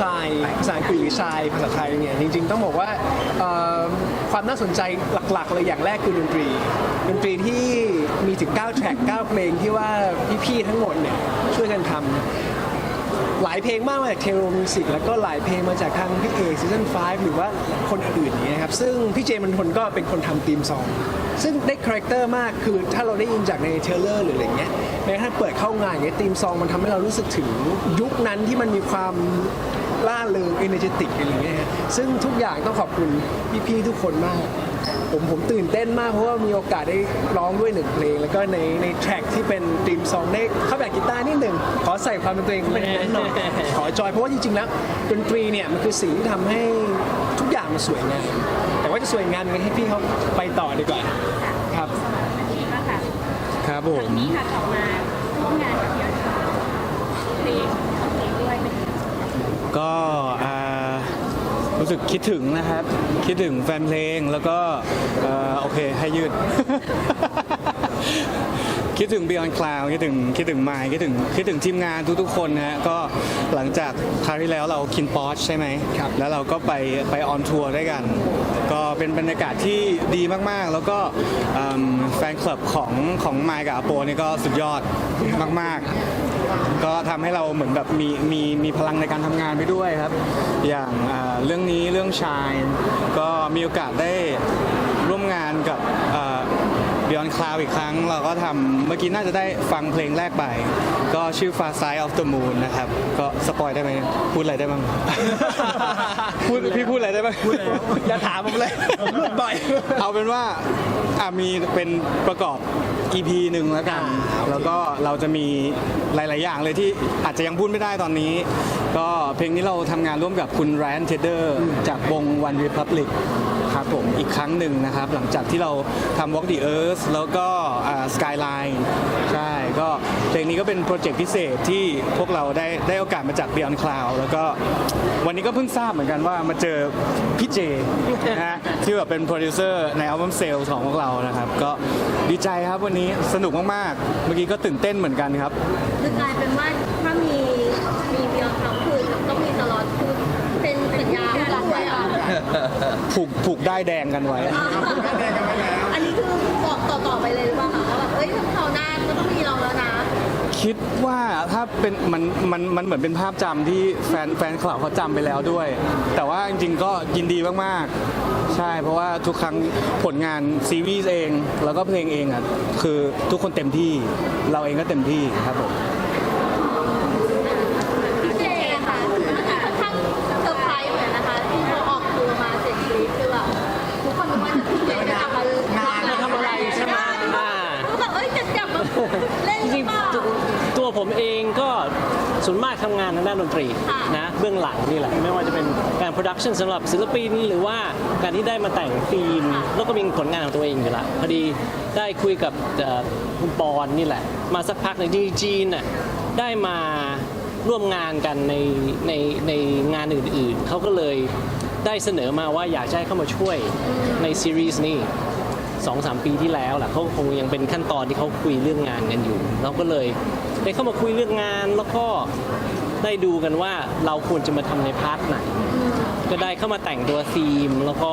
ชายภาษาอังกฤษหรือชายภาษาไทยเนี่ยจริง ๆ ต้องบอกว่าเอ่อความน่าสนใจหลักๆ เลยอย่างแรกคือดนตรีดนตรีที่มีถึง9แทร็ก9เพลงที่ว่าพี่ๆทั้งหมดเนี่ยช่วยกันทำหลายเพลงมากมาจากเทโรมิวสิกแล้วก็หลายเพลงมาจากทางพี่เอกซีซั่น5หรือว่าคนอื่นๆอย่างเงี้ครับซึ่งพี่เจมันทนก็เป็นคนทำธีมซองซึ่งได้คาแรคเตอร์มากคือถ้าเราได้ยินจากในเทเลอร์หรืออะไรเงี้ยแม้กระทั่งเปิดเข้างานเงี้ยธีมซองมันทำให้เรารู้สึกถึงยุคนั้นที่มันมีความ ล่าเริงเอเนจติกอะไรเงี้ยฮะซึ่งทุกอย่างต้องขอบคุณพี่ๆทุกคนมาก ผมผมตื่นเต้นมากเพราะว่ามีโอกาสได้ร้องด้วยหนึ่งเพลง แล้วก็ในในแทร็กที่เป็นธีมซองได้เข้าแบบกีตาร์นิดหนึ่งขอใส่ความเป็นตัวเองเข้าไปในนั้นหน่อยขอจอยเพราะว่าจริงๆแล้วดนตรีเนี่ยมันคือสิ่งที่ทำให้ทุกอย่างมันสวยงามแต่ว่าจะสวยงามยังไงให้พี่เขาไปต่อดีกว่าครับคิดว่าค่ะครับผครั้ม งนี้ค่ะออกมาร่วมงานกับเดียวเพลงของเพลงด้วยเป็นไง ก็อ่ารู้สึกคิดถึงนะครับ คิดถึงแฟนเพลงแล้วก็เอ่อโอเคให้ยืด คิดถึง Beyond Cloud คิดถึงคิดถึงไมค์คิดถึงคิดถึงทีมงานทุกๆคนนะฮะก็หลังจากคราวที่แล้วเราคินปอชใช่ไหมครับแล้วเราก็ไปไปออนทัวร์ด้วยกัน ก็เป็นบรรยากาศที่ดีมากๆ แล้วก็อืมแฟนคลับของของไมค์กับอาโปนี่ก็สุดยอดมากๆ ก็ทำให้เราเหมือนแบบมีมีมีพลังในการทำงานไปด้วยครับ อย่างอ่าเรื่องนี้เรื่องชาย ก็มีโอกาสได้ร่วมงานกับบิออนคลาวอีกครั้ง เราก็ทำเมื่อกี้น่าจะได้ฟังเพลงแรกไป ก็ชื่อ Far Side of the Moon นะครับ ก็สปอยได้ไหมพูดอะไรได้บ้าง พูดพี่พูดอะไรได้บ้างอย่าถามผมเลยผมหลุดบ่อยเอาเป็นว่าอะมีเป็นประกอบ EP หนึ่งแล้วกันอ่าโอเคแล้วก็เราจะมีหลาย ๆ อย่างเลยที่อาจจะยังพูดไม่ได้ตอนนี้ ก็เพลงนี้เราทำงานร่วมกับคุณ Ryan Tedder จากวง One Republic ครับผมอีกครั้งหนึ่งนะครับ หลังจากที่เราทำ Walk the Earth แล้วก็ Skyline ใช่ ก็เพลงนี้ก็เป็นโปรเจกต์พิเศษที่พวกเราได้ได้โอกาสมาจาก Beyond Cloud แล้วก็วันนี้ก็เพิ่งทราบเหมือนกันว่ามาเจอพี่เจนะฮะที่แบบเป็นโปรดิวเซอร์ในอัลบั้มเซลล์ของพวกเรานะครับ ก็ดีใจครับวันนี้สนุกมากๆ เมื่อกี้ก็ตื่นเต้นเหมือนกันครับ คือกลายเป็นว่าถ้ามีเดียวเขาคือต้องมีตลอดคือเป็นสัญญาด้วยอะ ผูกผูกได้ายแดงกันไว้ อันนี้คือบอกต่อๆไปเลยหรือเปล่าคะว่าแบบเอ้ยถ้าเขาวหน้าก็ต้องมีเราแล้วนะ คิดว่าถ้าเป็นมันมันมันเหมือนเป็นภาพจำที่แฟนแฟนคลับเขาจำไปแล้วด้วย แต่ว่าจริงๆก็ยินดีมากๆ ใช่ เพราะว่าทุกครั้งผลงานซีรีส์เอง แล้วก็เพลงเองอะคือทุกคนเต็มที่เราเองก็เต็มที่ครับผม ทำงานทางด้านดนตรีค่ะนะเบื้องหลังนี่แหละไม่ว่าจะเป็นการโปรดักชันสำหรับศิลปินหรือว่าการที่ได้มาแต่งฟิล์มแล้วก็มีผลงานของตัวเองอยู่ละพอดีได้คุยกับเอ่อคุณปอนนี่แหละ มาสักพักหนึ่งที่จีนน่ะได้มาร่วมงานกันในในในงานอื่นๆ เขาก็เลยได้เสนอมาว่าอยากจะให้เข้ามาช่วยในซีรีส์นี้สองสามปีที่แล้วแหละเขาคงยังเป็นขั้นตอนที่เขาคุยเรื่องงานกันอยู่ เราก็เลยได้เข้ามาคุยเรื่องงานแล้วก็ ได้ดูกันว่าเราควรจะมาทำในพาร์ทไหน ก็ได้เข้ามาแต่งตัวธีมแล้วก็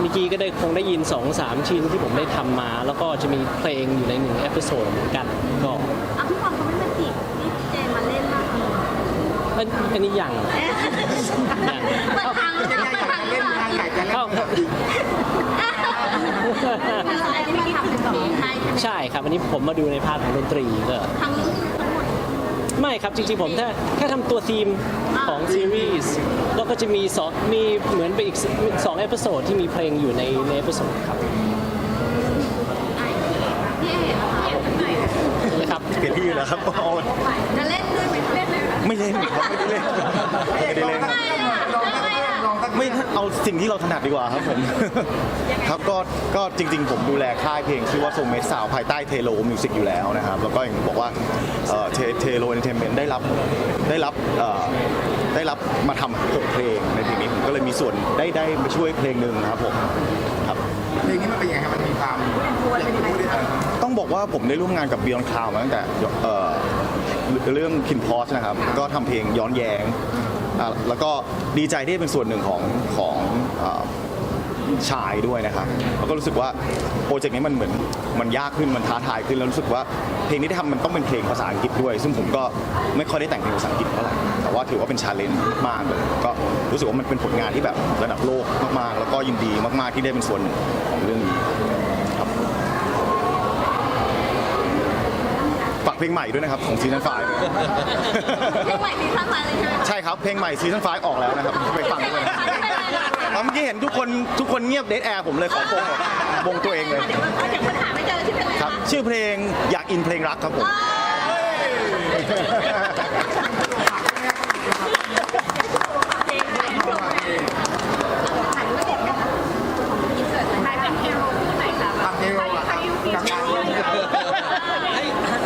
เมื่อกี้ก็ได้คงได้ยิน2อสามชิ้นที่ผมได้ทำมา แล้วก็จะมีเพลงอยู่ในหนึ่งเอพิโซดเหมือนกันก็อะพี่ปอนเขาไม่มาจีบพี่เจมาเล่นมากเลยอันอันนี้ยังยังเปิดทางเลยเปิดทางเลยค่ะเข้าอันนี้มาทำเป็นแบบนี้ให้ใช่ไหมใช่ครับ อันนี้ผมมาดูในพาร์ทของดนตรีก็ทั้งทั้งหมด ไม่ครับจริงๆผมแค่แค่ทำตัวธีมของซีรีส์แล้วก็จะมีสองมีเหมือนไปอีกสองเอพิโซดที่มีเพลงอยู่ในในเอพิโซดครับพี่เอ๋อะค่ะนะครับเปลี่ยนที่แล้วครับโอ้จะเล่นด้วยไหมเล่นเลยไม่เล่นครับไม่ได้เล่นไม่ได้เล่น ไม่เอาสิ่งที่เราถนัดดีกว่าครับผม ครับก็ก็จริง ๆ ผมดูแลค่ายเพลงชื่อว่าทรงเมสสาวภายใต้เทโลมิวสิกอยู่แล้วนะครับ แล้วก็อย่างบอกว่าเอ่อเทเทโลเอนเตอร์เทนเมนต์ได้รับได้รับเอ่อได้รับมาทำหกเพลงในเพลงนี้ผมก็เลยมีส่วนได้ได้มาช่วยเพลงหนึ่งนะครับผมครับเพลงนี้มันเป็นยังไงครับมันมีความพูดได้ไหมต้องบอกว่าผมได้ร่วมงานกับ Beyond Cloud มาตั้งแต่เอ่อเรื่อง Kin p o s นะครับ ก็ทำเพลงย้อนแย้ง อ่าแล้วก็ดีใจที่ได้เป็นส่วนหนึ่งของของอ่าชายด้วยนะครับแล้วก็รู้สึกว่าโปรเจกต์นี้มันเหมือนมันยากขึ้นมันท้าทายขึ้นแล้วรู้สึกว่าเพลงที่ได้ทำมันต้องเป็นเพลงภาษาอังกฤษด้วย ซึ่งผมก็ไม่ค่อยได้แต่งเพลงภาษาอังกฤษเท่าไหร่แต่ว่าถือว่าเป็นชาเลนจ์มากเลยก็รู้สึกว่ามันเป็นผลงานที่แบบระดับโลกมากๆ แล้วก็ยินดีมากๆที่ได้เป็นส่วนหนึ่งของเรื่องนี้ครับฝาก เพลงใหม่ด้วยนะครับของซีซั่นไฟเพลงใหม่ซีซั่นมาเลยใช่ไหมคะใช่ครับเพลงใหม่ซีซั่นไฟออกแล้วนะครับไปฟังด้วยนะไม่เป็นไรหรอกอ๋อเมื่อกี้เห็นทุกคนทุกคนเงียบเดทแอร์ผมเลยขอโปรโมทวงตัวเองเลยเดี๋ยวเดี๋ยวคนหาไม่เจอชื่อเพลงอะไรครับคะชื่อเพลงอยากอินเพลงรักครับผม ทำเทโลอะครับกับงานเรื่องนี้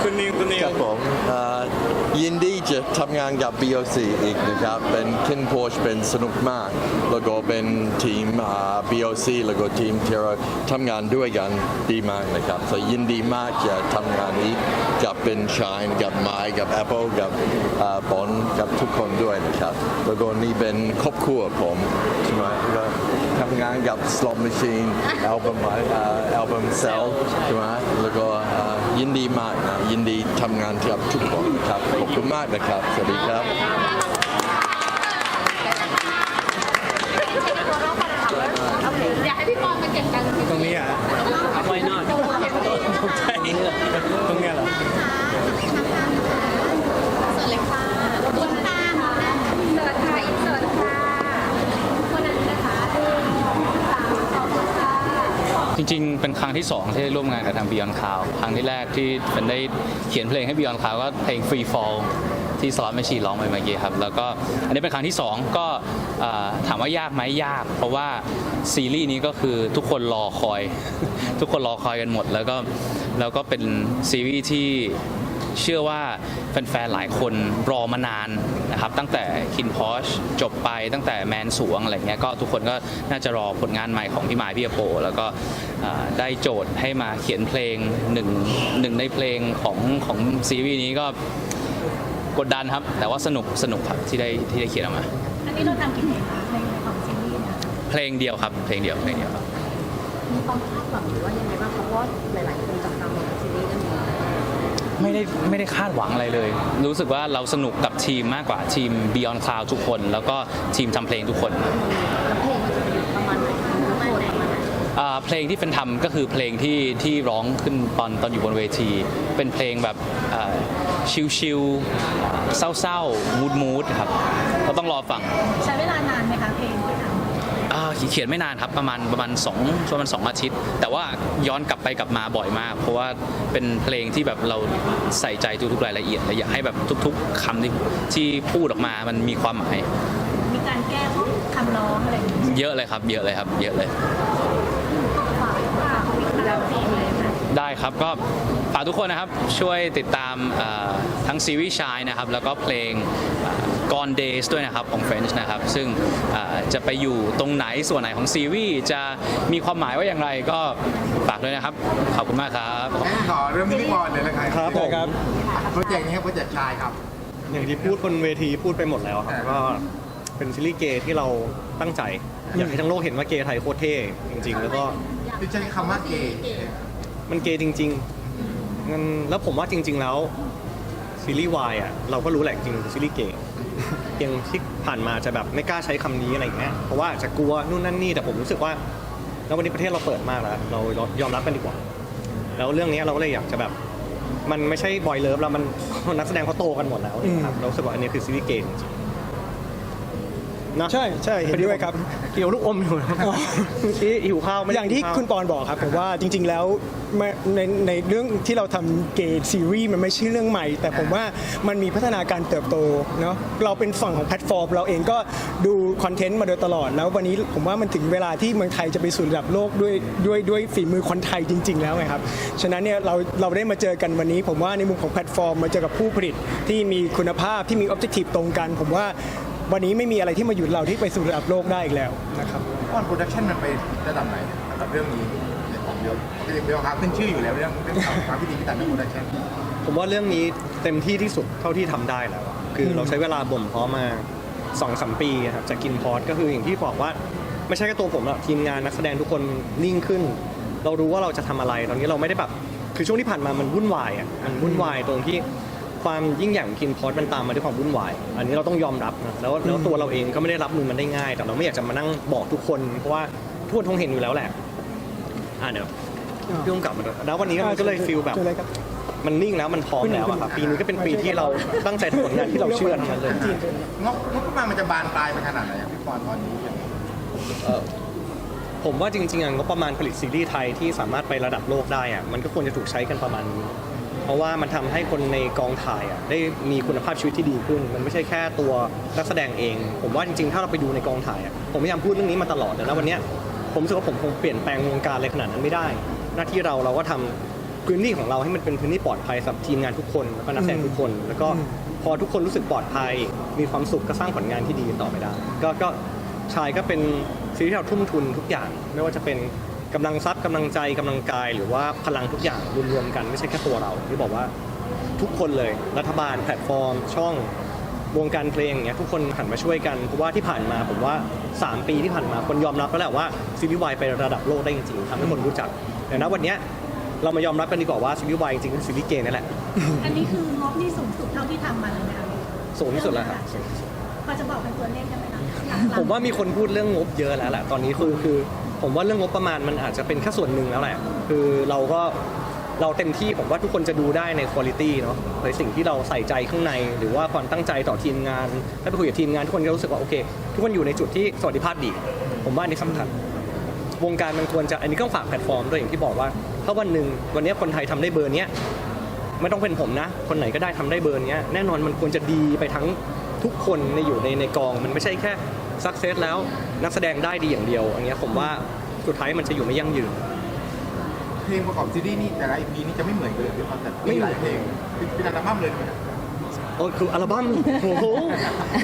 คุณนิวคุณนิว ครับผมเอ่อยินดีจะทำงาน กับ BOC อีกนะครับ เป็นคินโพชเป็นสนุกมาก แล้วก็เป็นทีม BOC แล้วก็ทีมที่เราทำงานด้วยกันดีมากนะครับ so ยินดีมากจะทำงานนี้กับเป็นชายกับไม้กับ Apple กับบอลกับทุกคนด้วยนะครับ แล้วก็นี่เป็นครอบครัวผมใช่ไหม ก็ทำงานกับ Slot Machine อัลบั้มอัลบั้ม Cell ใช่ไหมแล้วก็อ่ายินดีมากนะยินดีทำงานกับทุกคนครับขอบคุณมากนะครับ สวัสดีครับอยากให้พี่ปอนมาเก็บกันตรงนี้อะ ไว้นอตตกใจ ตรงเนี้ยเหรอ เสิร์ฟเลยค่ะคุณตาค่ะเสิร์ฟค่ะอินเสิร์ฟค่ะคนนั้นนะคะหนึ่งสามขอบคุณค่ะ จริงๆ เป็นครั้งที่ 2 ที่ได้ร่วมงานกับทาง Beyond Cloud ครั้งที่แรกที่เป็นได้เขียนเพลงให้ Beyond Cloud ก็เพลง Free Fall ที่สล็อตแมชชีร้องไปเมื่อกี้ครับ แล้วก็อันนี้เป็นครั้งที่ 2 ก็ถามว่ายากไหมยาก เพราะว่าซีรีส์นี้ก็คือทุกคนรอคอย ทุกคนรอคอยกันหมด แล้วก็แล้วก็เป็นซีรีส์ที่ เชื่อว่าแฟนๆ หลายคนรอมานานนะครับตั้งแต่คินพอชจบไปตั้งแต่แมนสวงอะไรเงี้ยก็ทุกคนก็น่าจะรอผลงานใหม่ของพี่หมายพี่อโป แล้วก็อ่าได้โจทย์ให้มาเขียนเพลงหนึ่งหนึ่งในเพลงของของซีรีส์นี้ก็กดดันครับ แต่ว่าสนุกสนุกครับที่ได้ที่ได้เขียนออกมา อันนี้เราทำกี่เพลงคะในของซีรีส์เนี่ยเพลงเดียวครับเพลงเดียวเพลงเดียวครับมีความคาดหวังหรือว่ายังไงบ้างคะเพราะว่าหลายๆคนจับตามองซีรีส์เรื่องนี้ ไม่ได้ไม่ได้คาดหวังอะไรเลย รู้สึกว่าเราสนุกกับทีมมากกว่าทีม Beyond Cloud ทุกคน แล้วก็ทีมทำเพลงทุกคนแล้วเพลงมันจะเป็นประมาณไหนคะประมาณไหนประมาณไหนอ่าเพลงที่เป็นทำก็คือเพลงที่ที่ร้องขึ้นตอนตอนอยู่บนเวที เป็นเพลงแบบอ่าชิลๆเศร้าๆมูดมูดครับ เราต้องรอฟังใช้เวลานาน เขียนไม่นานครับประมาณประมาณสองประมาณสองอาทิตย์ แต่ว่าย้อนกลับไปกลับมาบ่อยมาก เพราะว่าเป็นเพลงที่แบบเราใส่ใจทุกๆรายละเอียดและอยากให้แบบทุก ๆคำที่ที่พูดออกมามันมีความหมายมีการแก้คำร้องอะไรอย่างเงี้ยเยอะเลยครับ เยอะเลยครับ เยอะเลยฝากฝากแล้วเพลงเลยค่ะได้ครับก็ฝากทุกคนนะครับช่วยติดตามเอ่อทั้งซีรีส์ชายนะครับ แล้วก็เพลง กอนเดย์ด้วยนะครับของ French นะครับ ซึ่งเอ่อจะไปอยู่ตรงไหนส่วนไหนของซีรีส์จะมีความหมายว่าอย่างไรก็ฝากด้วยนะครับ ขอบคุณมากครับ ขอเริ่มที่พี่บอลเลยนะครับครับผมครับโปรเจกต์นี้ครับโปรเจกต์ชายครับ อย่างที่พูดบนเวทีพูดไปหมดแล้วครับก็เป็นซีรีส์เกย์ที่เราตั้งใจ อยากให้ทั้งโลกเห็นว่าเกย์ไทยโคตรเท่จริง ๆ แล้วก็ที่ใช้คำว่าเกย์มันเกย์จริงๆงั้นแล้วผมว่าจริง ๆ แล้วซีรีส์วายอะเราก็รู้แหละจริงๆคือซีรีส์เกย์ เพียงที่ผ่านมาจะแบบไม่กล้าใช้คำนี้อะไรอย่างเงี้ยเพราะว่าจะกลัวนู่นนั่นนี่แต่ผมรู้สึกว่าแล้ววันนี้ประเทศเราเปิดมากแล้วเรายอมรับกันดีกว่า แล้วเรื่องนี้เราก็เลยอยากจะแบบ มันไม่ใช่บอยเลิฟแล้วมันนักแสดงเขาโตกันหมดแล้วนะครับเรารู้สึกว่าอันนี้คือซีรีส์เกย์จริงๆ นะใช่ใช่เห็นด้วยครับ เกี่ยวลูกอมอยู่นะครับที่หิวข้าวไม่ได้อย่างที่กินข้ว คุณปอนบอกครับผมว่าจริง ๆ แล้วมาในในเรื่องที่เราทำเกย์ซีรีส์มันไม่ใช่เรื่องใหม่ แต่ผมว่ามันมีพัฒนาการเติบโตเนาะเราเป็นฝั่งของแพลตฟอร์ม เราเองก็ดูคอนเทนต์มาโดยตลอด แล้ววันนี้ผมว่ามันถึงเวลาที่เมืองไทยจะไปสู่ระดับโลกด้วยด้วยด้วยฝีมือคนไทยจริง ๆ แล้วไงครับฉะนั้นเนี่ยเราเราได้มาเจอกันวันนี้ ผมว่าในมุมของแพลตฟอร์มมาเจอกับผู้ผลิตที่มีคุณภาพที่มีออบเจกตีฟตรงกัน ผมว่า วันนี้ไม่มีอะไรที่มาหยุดเราที่ไปสู่ระดับโลกได้อีกแล้วนะครับออนโปรดักชั่นมันไประดับไหนกับเรื่องนี้ของเดียวเดียวครับขึ้นชื่ออยู่แล้วเรื่องเรื่องความพิธีพิถันเรื่องโปรดักชั่นผมว่าเรื่องนี้เต็มที่ที่สุดเท่าที่ทำได้แล้วอะคือเราใช้เวลาบ่มเพาะมา2อสมปีอะครับจากกินพอดก็คืออย่างที่บอกว่าไม่ใช่แค่ตัวผมหรอกทีมงานนักแสดงทุกคนนิ่งขึ้น เรารู้ว่าเราจะทำอะไร ตอนนี้เราไม่ได้แบบคือช่วงที่ผ่านมามันวุ่นวายอะมันวุ่นวายตรงที่ ความยิ่งใหญ่ของกินพอดมันตามมาด้วยความวุ่นวาย อันนี้เราต้องยอมรับนะแล้วแล้วตัวเราเองก็ไม่ได้รับมือมันได้ง่าย แต่เราไม่อยากจะมานั่งบอกทุกคน เพราะว่าทุกคนคงเห็นอยู่แล้วแหละ อ่าเดี๋ยวพี่ต้องกลับมาด้วยแล้ววันนี้มันก็เลยฟีลแบบ เจออะไรครับ มันนิ่งแล้วมันพร้อมแล้วอะครับปีนี้ก็เป็นปีที่เราตั้งใจทำผลงานที่เราเชื่อทั้งนั้นเลย งบงบประมาณมันจะบานปลายไปขนาดไหนอะพี่ปอนตอนนี้ผมว่าจริงๆอะงบประมาณผลิตซีรีส์ไทยที่สามารถไประดับโลกได้อะมันก็ควรจะถูกใช้กันประมาณนี้ เพราะว่ามันทำให้คนในกองถ่ายอะได้มีคุณภาพชีวิตที่ดีขึ้น มันไม่ใช่แค่ตัวนักแสดงเอง ผมว่าจริงๆ ถ้าเราไปดูในกองถ่ายอะผมพยายามพูดเรื่องนี้มาตลอดแต่แล้ววันนี้ผมรู้สึกว่าผมคงเปลี่ยนแปลงวงการอะไรขนาดนั้นไม่ได้ หน้าที่เราเราก็ทำพื้นที่ของเราให้มันเป็นพื้นที่ปลอดภัยสำหรับทีมงานทุกคนแล้วก็นักแสดงทุกคน แล้วก็พอทุกคนรู้สึกปลอดภัย มีความสุขก็สร้างผลงานที่ดีต่อไปได้ ก็ก็ชายก็เป็นซีรีส์ที่เราทุ่มทุนทุกอย่าง ไม่ว่าจะเป็น กำลังทรัพย์กำลังใจกำลังกายหรือว่าพลังทุกอย่างรวมๆกันไม่ใช่แค่ตัวเราที่บอกว่าทุกคนเลยรัฐบาลแพลตฟอร์ม ช่องวงการเพลงอย่างเงี้ยทุกคนหันมาช่วยกันเพราะว่าที่ผ่านมาผมว่า 3 ปีที่ผ่านมาคนยอมรับแล้วแหละว่าซีรีส์วายไประดับโลกได้จริงๆทำให้คนรู้จักแต่ณวันเนี้ยเรามายอมรับกันดีกว่าว่าซีรีส์วายจริงๆคือซีรีส์เกย์นั่นแหละอันนี้คืองบที่สูงสุดเท่าที่ทำมาเลยไหมคะสูงที่สุดแล้วครับ พอจะบอกเป็นตัวเลขได้ไหมคะหลักๆผมว่ามีคนพูดเรื่องงบเยอะแล้วแหละตอนนี้คือคือผมว่าเรื่องงบประมาณมันอาจจะเป็นแค่ส่วนหนึ่งแล้วแหละคือเราก็เราเต็มที่ผมว่าทุกคนจะดูได้ในคุณภาพเนาะในสิ่งที่เราใส่ใจข้างใน หรือว่าความตั้งใจต่อทีมงานถ้าไปคุยกับทีมงานทุกคนก็รู้สึกว่าโอเค ทุกคนอยู่ในจุดที่สวัสดิภาพดี ผมว่าอันนี้สำคัญ วงการมันควรจะอันนี้ต้องฝากแพลตฟอร์มด้วยอย่างที่บอกว่า ถ้าวันหนึ่งวันนี้คนไทยทำได้เบอร์เนี้ยไม่ต้องเป็นผมนะ คนไหนก็ได้ทำได้เบอร์เนี้ยแน่นอนมันควรจะดีไปทั้ง ทุกคนในอยู่ในในกอง มันไม่ใช่แค่สักเซสแล้วนักแสดงได้ดีอย่างเดียว อันเนี้ยผมว่าสุดท้ายมันจะอยู่ไม่ยั่งยืน เพลงประกอบซีรีส์นี่แต่ละ EP นี่จะไม่เหมือนกันเลยพี่ปอนแต่ไม่มีเหหมือนลายเพลงเป็นอัลบั้มเลยนะโอ้คืออัลบั้มโอ้โห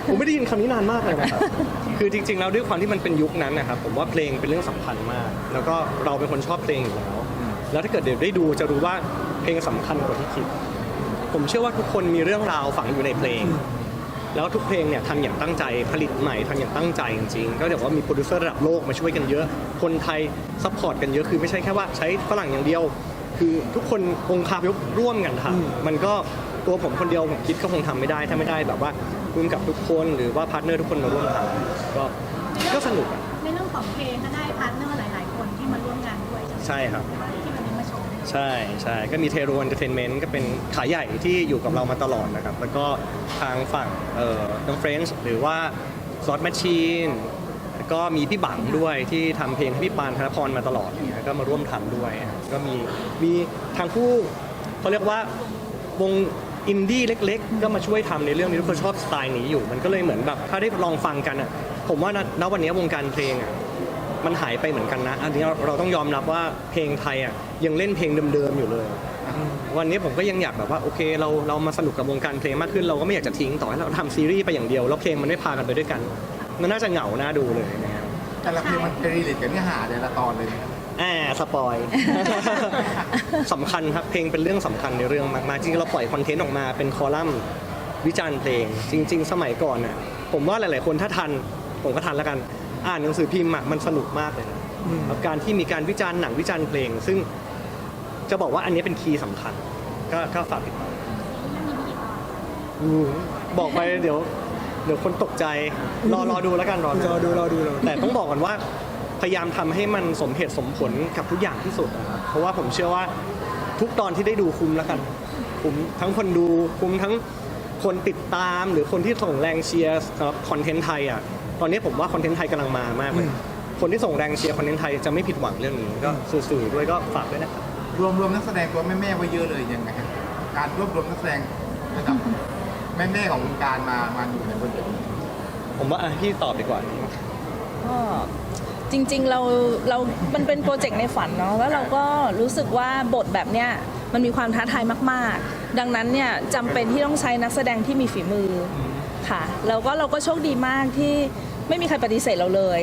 ผมไม่ได้ยินคำนี้นานมากเลยนะครับ คือจริง ๆ แล้วด้วยความที่มันเป็นยุคนั้นนะครับ ผมว่าเพลงเป็นเรื่องสำคัญมาก แล้วก็เราเป็นคนชอบเพลงอยู่แล้ว แล้วถ้าเกิดเดี๋ยวได้ดูจะรู้ว่าเพลงสำคัญกว่าที่คิด ผมเชื่อว่าทุกคนมีเรื่องราวฝังอยู่ในเพลง แล้วทุกเพลงเนี่ยทำอย่างตั้งใจผลิตใหม่ทำอย่างตั้งใจจริงๆ ก็เดี๋ยวว่ามีโปรดิวเซอร์ระดับโลกมาช่วยกันเยอะ คนไทยซัพพอร์ตกันเยอะคือไม่ใช่แค่ว่าใช้ฝรั่งอย่างเดียว คือทุกคนองค์คาพยพร่วมกันทำมันก็ตัวผมคนเดียวผมคิดก็คงทำไม่ได้ถ้าไม่ได้แบบว่าร่วมกับทุกคนหรือว่าพาร์ทเนอร์ทุกคนมาร่วมทำก็ก็สนุกอะในเรื่องของเพลงก็ได้พาร์ทเนอร์หลาย ๆ คนที่มาร่วมงานด้วยใช่ครับ ใช่ใช่ก็มีเทโรเอนเตอร์เทนเมนต์ก็เป็นขายใหญ่ที่อยู่กับเรามาตลอดนะครับ แล้วก็ทางฝั่งเอ่อน้องเฟรนช์หรือว่าซอสแมชชีนแล้วก็มีพี่บังด้วยที่ทำเพลงให้พี่ปานธนพรมาตลอดเนี่ยก็มาร่วมทำด้วยครับก็มีมีทางผู้เขาเรียกว่าวงอินดี้เล็ก ๆ ก็มาช่วยทำในเรื่องนี้ทุกคนชอบสไตล์นี้อยู่ มันก็เลยเหมือนแบบถ้าได้ลองฟังกันอะผมว่าณณวันนี้วงการเพลงอะ มันหายไปเหมือนกันนะ อันนี้เราเราต้องยอมรับว่าเพลงไทยอะยังเล่นเพลงเดิมๆอยู่เลย วันนี้ผมก็ยังอยากแบบว่าโอเคเราเรามาสนุกกับวงการเพลงมากขึ้นเราก็ไม่อยากจะทิ้งต่อให้เราทำซีรีส์ไปอย่างเดียวแล้วเพลงมันไม่พากันไปด้วยกัน มันน่าจะเหงาน่าดูเลยนะครับแต่ละเพลงมันจะรีเลทกับเนื้อหาแต่ละตอนเลยนะครับแอบสปอย สำคัญครับเพลงเป็นเรื่องสำคัญในเรื่องมากๆจริงๆเราปล่อยคอนเทนต์ออกมาเป็นคอลัมน์วิจารณ์เพลง จริง ๆ สมัยก่อนน่ะผมว่าหลายๆคนถ้าทันผมก็ทันแล้วกัน อ่านหนังสือพิมพ์อะมันสนุกมากเลยนะกับการที่มีการวิจารณ์หนังวิจารณ์เพลง ซึ่งจะบอกว่าอันนี้เป็นคีย์สำคัญ ก็ก็ฝากติดตามอืมบอกไปเดี๋ยว เดี๋ยวคนตกใจ รอรอดูแล้วกันรอรอดูรอดูรอดูแต่ต้องบอกก่อนว่าพยายามทำให้มันสมเหตุสมผลกับทุกอย่างที่สุดนะครับเพราะว่าผมเชื่อว่าทุกตอนที่ได้ดูคุ้มแล้วกันคุ้มทั้งคนดูคุ้มทั้งคนติดตามหรือคนที่ส่งแรงเชียร์สำหรับคอนเทนต์ไทยอะ ตอนนี้ผมว่าคอนเทนต์ไทยกำลังมามากเลย คนที่ส่งแรงเชียร์คอนเทนต์ไทยจะไม่ผิดหวังเรื่องนี้ก็สื่อๆด้วยก็ฝากด้วยนะครับรวมรวมนักแสดงตัวแม่แม่ๆไว้เยอะเลยยังไงฮะการรวบรวมนักแสดงระดับแม่แม่ๆของวงการมามาอยู่ในบนเวทีผมว่าอะพี่ตอบดีกว่า ก็จริงๆเราเรา มันเป็นโปรเจกต์ในฝันเนาะแล้วเราก็รู้สึกว่าบทแบบเนี้ยมันมีความท้าทายมากๆ ดังนั้นเนี่ยจำเป็นที่ต้องใช้นักแสดงที่มีฝีมือค่ะ แล้วก็เราก็โชคดีมากที่ ไม่มีใครปฏิเสธเราเลย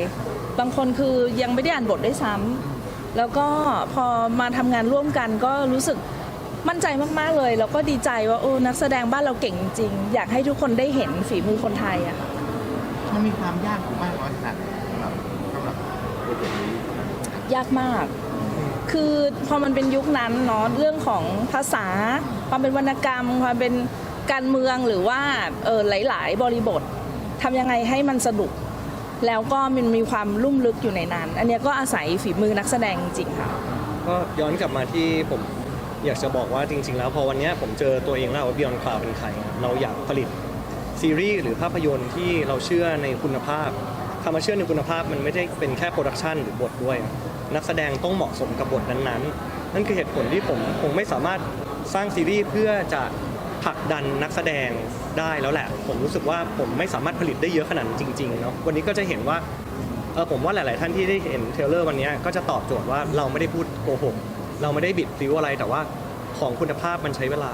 บางคนคือยังไม่ได้อ่านบทด้วยซ้ำแล้วก็พอมาทำงานร่วมกันก็รู้สึกมั่นใจมากๆเลย แล้วก็ดีใจว่าโอ้นักแสดงบ้านเราเก่งจริงๆอยากให้ทุกคนได้เห็นฝีมือคนไทยอะค่ะ มันมีความยากอยู่มากน้อยขนาดไหนสำหรับสำหรับโปรเจกต์นี้ยากมาก คือพอมันเป็นยุคนั้นเนาะเรื่องของภาษา ความเป็นวรรณกรรม ความเป็นการเมืองหรือว่าเออหลาย ๆ บริบททำยังไงให้มันสนุก แล้วก็มันมีความลุ่มลึกอยู่ในนั้น อันนี้ก็อาศัยฝีมือนักแสดงจริงค่ะ ก็ย้อนกลับมาที่ผมอยากจะบอกว่าจริง ๆ แล้วพอวันนี้ผมเจอตัวเองแล้วว่า Beyond Cloud เป็นใครเราอยากผลิตซีรีส์หรือภาพยนตร์ที่เราเชื่อในคุณภาพคำว่าเชื่อในคุณภาพมันไม่ได้เป็นแค่โปรดักชันหรือบทด้วย นักแสดงต้องเหมาะสมกับบทนั้นๆ นั่นคือเหตุผลที่ผมคงไม่สามารถสร้างซีรีส์เพื่อจะผลักดันนักแสดง ได้แล้วแหละ ผมรู้สึกว่าผมไม่สามารถผลิตได้เยอะขนาดนั้นจริงๆเนาะวันนี้ก็จะเห็นว่าเออผมว่าหลาย ๆ ท่านที่ได้เห็นเทรลเลอร์วันนี้ก็จะตอบโจทย์ว่าเราไม่ได้พูดโกหกเราไม่ได้บิดพลิ้วอะไรแต่ว่าของคุณภาพมันใช้เวลา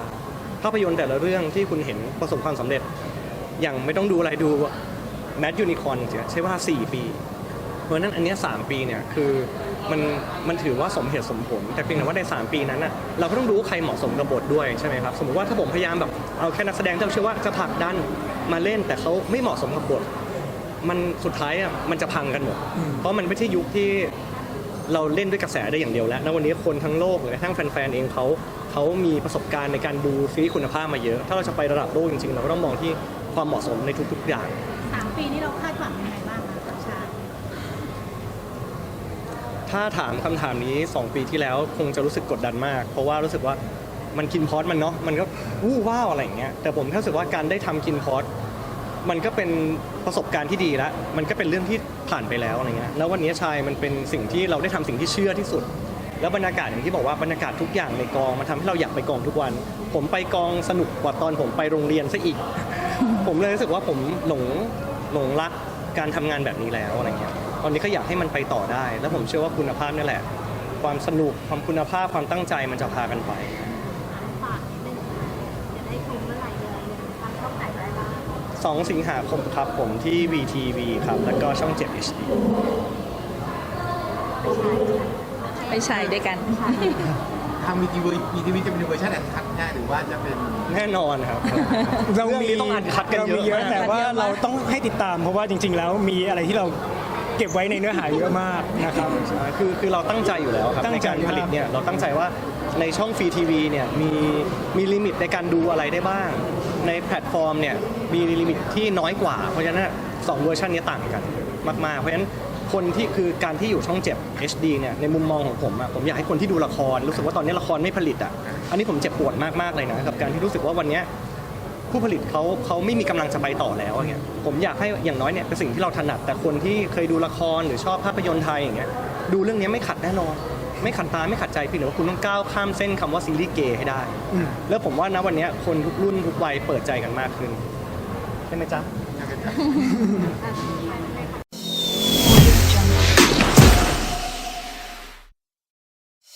ภาพยนตร์แต่ละเรื่องที่คุณเห็นประสบความสำเร็จ อย่างไม่ต้องดูอะไรดูแมทยูนิคอนใช้เวลา4 ปี เพราะฉะนั้นอันเนี้ย3ปีเนี่ยคือมันมันถือว่าสมเหตุสมผล แต่เพียงแต่ว่าใน 3 ปีนั้นน่ะเราก็ต้องรู้ว่าใครเหมาะสมกับบทด้วยใช่ไหมครับสมมติว่าถ้าผมพยายามแบบเอาแค่นักแสดงที่เราเชื่อว่าจะผลักดันมาเล่นแต่เขาไม่เหมาะสมกับบท มันสุดท้ายอะมันจะพังกันหมด เพราะมันไม่ใช่ยุคที่เราเล่นด้วยกระแสได้อย่างเดียวแล้วณวันนี้คนทั้งโลกหรือกระทั่งแฟนๆเองเขาเขามีประสบการณ์ในการดูซีรีส์คุณภาพมาเยอะ ถ้าเราจะไประดับโลกจริงๆ เราก็ต้องมองที่ความเหมาะสมในทุกๆอย่าง สามปีนี้เราคาดหวังยังไงบ้างคะกับชา ถ้าถามคำถามนี้ 2 ปีที่แล้วคงจะรู้สึกกดดันมาก เพราะว่ารู้สึกว่ามันกินพอดมันเนาะมันก็วู้ว้าวอะไรอย่างเงี้ยแต่ผมแค่รู้สึกว่าการได้ทำกินพอดมันก็เป็นประสบการณ์ที่ดีแล้วมันก็เป็นเรื่องที่ผ่านไปแล้วอะไรเงี้ยแล้ววันนี้ชายมันเป็นสิ่งที่เราได้ทำสิ่งที่เชื่อที่สุด แล้วบรรยากาศอย่างที่บอกว่าบรรยากาศทุกอย่างในกองมันทำให้เราอยากไปกองทุกวัน ผมไปกองสนุกกว่าตอนผมไปโรงเรียนซะอีก ผมเลยรู้สึกว่าผมหลงหลงรักการทำงานแบบนี้แล้วอะไรเงี้ย อนนี้ก็อยากให้มันไปต่อได้ แล้วผมเชื่อว่าคุณภาพนี่แหละ ความสนุกความคุณภาพความตั้งใจมันจะพากันไป ฝากนิดนึงจะได้ชมเมื่อไหร่เลยทางช่องไหนอะไรบ้าง2 สิงหาคมครับผมที่ VTV ครับ แล้วก็ช่อง 7 HD ไปฉายด้วยกัน ทางมีทีวีมีทีวีจะเป็นเวอร์ชันอันคัดง่ายหรือว่าจะเป็นแน่นอนครับ เราเรื่องมีนี้ต้องอ่านคัดกันเราเยมีอะเยอะมาก แต่ว่าเราต้องให้ติดตามเพราะว่าจริง ๆ แล้วมีอะไรที่เรา เก็บไว้ในเนื้อหาเยอะมากนะครับใช่คือคือเราตั้งใจอยู่แล้วครับตั้ในงใจการผลิตมากเนี่ยเราตั้งใจว่าในช่องฟรีทีวีเนี่ยมีมีลิมิตในการดูอะไรได้บ้าง ในแพลตฟอร์มเนี่ยมีลิมิตที่น้อยกว่า เพราะฉะนั้นนะสองเวอร์ชันนี้ต่างกันมากๆ เพราะฉะนั้นคนที่คือการที่อยู่ช่องเจ็บ HD เนี่ยในมุมมองของผมอะผมอยากให้คนที่ดูละคร รู้สึกว่าตอนนี้ละครไม่ผลิตอะอันนี้ผมเจ็บปวดมากๆเลยนะกับการที่รู้สึกว่าวันเนี้ย ผู้ผลิตเขาเขาไม่มีกำลังจะไปต่อแล้วอย่างเงี้ยผมอยากให้อย่างน้อยเนี่ยเป็นสิ่งที่เราถนัด แต่คนที่เคยดูละครหรือชอบภาพยนตร์ไทยอย่างเงี้ยดูเรื่องนี้ไม่ขัดแน่นอน ไม่ขัดตาไม่ขัดใจเพียงแต่ว่าคุณต้องก้าวข้ามเส้นคำว่าซีรีส์เกย์ให้ได้ แล้วผมว่านะวันเนี้ยคนทุกรุ่นทุกวัยเปิดใจกันมากขึ้นใช่ไหมจ๊ะ อะ